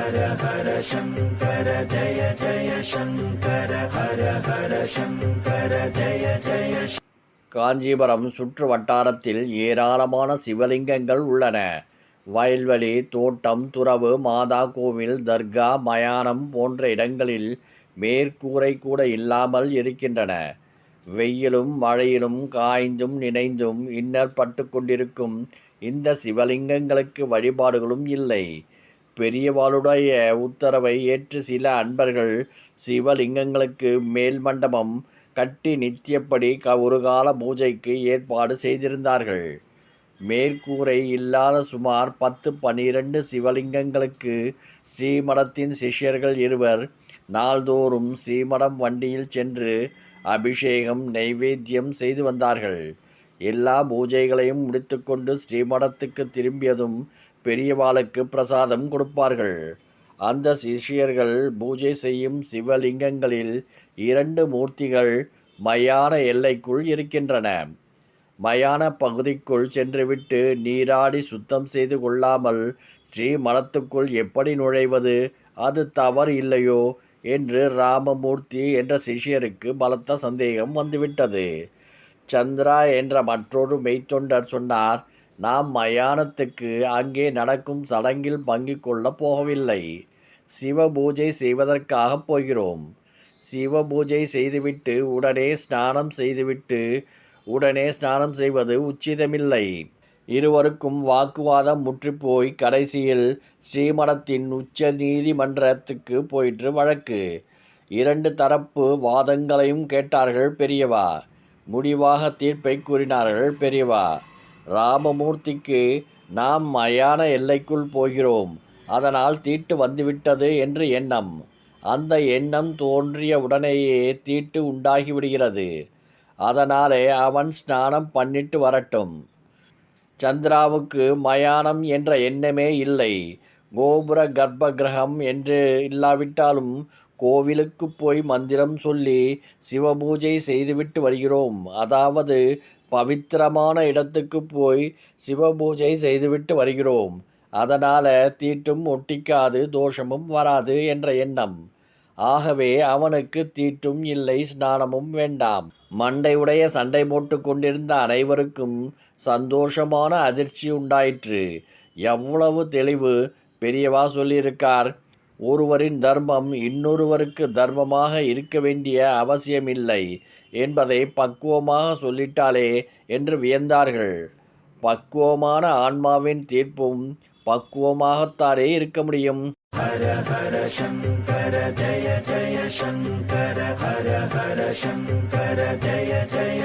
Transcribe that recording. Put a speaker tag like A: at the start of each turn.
A: ஹர ஹர சங்கர ஜய ஜய சங்கர ஹர ஹர சங்கர ஜய ஜய
B: காஞ்சிபுரம் சுற்று வட்டாரத்தில் ஏராளமான சிவலிங்கங்கள் உள்ளன. வயல்வெளி தோட்டம் துறவு மாதா கோவில் தர்கா மயானம் போன்ற இடங்களில் மேற்கூரை கூட இல்லாமல் இருக்கின்றன. வெயிலும் மழையிலும் காய்ந்தும் நினைந்தும் இன்னர் பட்டு கொண்டிருக்கும் இந்த சிவலிங்கங்களுக்கு வழிபாடுகளும் இல்லை. பெரியவாளுடைய உத்தரவை ஏற்று சில அன்பர்கள் சிவலிங்கங்களுக்கு மேல் மண்டபம் கட்டி நித்தியப்படி க ஒரு கால பூஜைக்கு ஏற்பாடு செய்திருந்தார்கள். மேற்கூரை இல்லாத சுமார் பத்து பனிரெண்டு சிவலிங்கங்களுக்கு ஸ்ரீமடத்தின் சிஷ்யர்கள் இருவர் நாள்தோறும் ஸ்ரீமடம் வண்டியில் சென்று அபிஷேகம் நைவேத்தியம் செய்து வந்தார்கள். எல்லா பூஜைகளையும் முடித்துக்கொண்டு ஸ்ரீமடத்துக்கு திரும்பியதும் பெரியவாளுக்கு பிரசாதம் கொடுப்பார்கள். அந்த சிஷியர்கள் பூஜை செய்யும் சிவலிங்கங்களில் இரண்டு மூர்த்திகள் மயான எல்லைக்குள் இருக்கின்றன. மயான பகுதிக்குள் சென்றுவிட்டு நீராடி சுத்தம் செய்து கொள்ளாமல் ஸ்ரீ மடத்துக்குள் எப்படி நுழைவது அது தவறு இல்லையோ என்று ராமமூர்த்தி என்ற சிஷ்யருக்கு பலத்த சந்தேகம் வந்துவிட்டது. சந்திரா என்ற மற்றொரு மெய்த்தொண்டர் சொன்னார் நாம் மயானத்துக்கு அங்கே நடக்கும் சடங்கில் பங்கு கொள்ளப் போகவில்லை. சிவ பூஜை செய்வதற்காக போகிறோம். சிவ பூஜை செய்துவிட்டு உடனே ஸ்நானம் செய்துவிட்டு உடனே ஸ்நானம் செய்வது உச்சிதமில்லை. இருவருக்கும் வாக்குவாதம் முற்றிப்போய் கடைசியில் ஸ்ரீமடத்தின் உச்ச நீதிமன்றத்துக்கு போயிற்று வழக்கு. இரண்டு தரப்பு வாதங்களையும் கேட்டார்கள் பெரியவா. முடிவாக தீர்ப்பை கூறினார்கள் பெரியவா. ராமமூர்த்திக்கு நாம் மயான எல்லைக்குள் போகிறோம். அதனால் தீட்டு வந்துவிட்டது என்று எண்ணம். அந்த எண்ணம் தோன்றிய உடனேயே தீட்டு உண்டாகிவிடுகிறது. அதனாலே அவன் ஸ்நானம் பண்ணிட்டு வரட்டும். சந்திராவுக்கு மயானம் என்ற எண்ணமே இல்லை. கோபுர கர்ப்ப கிரகம் என்று இல்லாவிட்டாலும் கோவிலுக்கு போய் மந்திரம் சொல்லி சிவபூஜை செய்துவிட்டு வருகிறோம். அதாவது பவித்திரமான இடத்துக்கு போய் சிவபூஜை செய்துவிட்டு வருகிறோம். அதனால் தீட்டும் ஒட்டிக்காது தோஷமும் வராது என்ற எண்ணம். ஆகவே அவனுக்கு தீட்டும் இல்லை ஸ்நானமும் வேண்டாம். மண்டையுடைய சண்டை போட்டு கொண்டிருந்த அனைவருக்கும் சந்தோஷமான அதிர்ச்சி உண்டாயிற்று. எவ்வளவு தெளிவு பெரியவா சொல்லியிருக்கார். ஒருவரின் தர்மம் இன்னொருவருக்கு தர்மமாக இருக்க வேண்டிய அவசியமில்லை என்பதை பக்குவமாக சொல்லிட்டாலே என்று வியந்தார்கள். பக்குவமான ஆன்மாவின் தீர்ப்பும் பக்குவமாகத்தானே இருக்க முடியும்.
A: ஹர ஹர சங்கர ஜய ஜய சங்கர ஹர ஹர சங்கர ஜய ஜய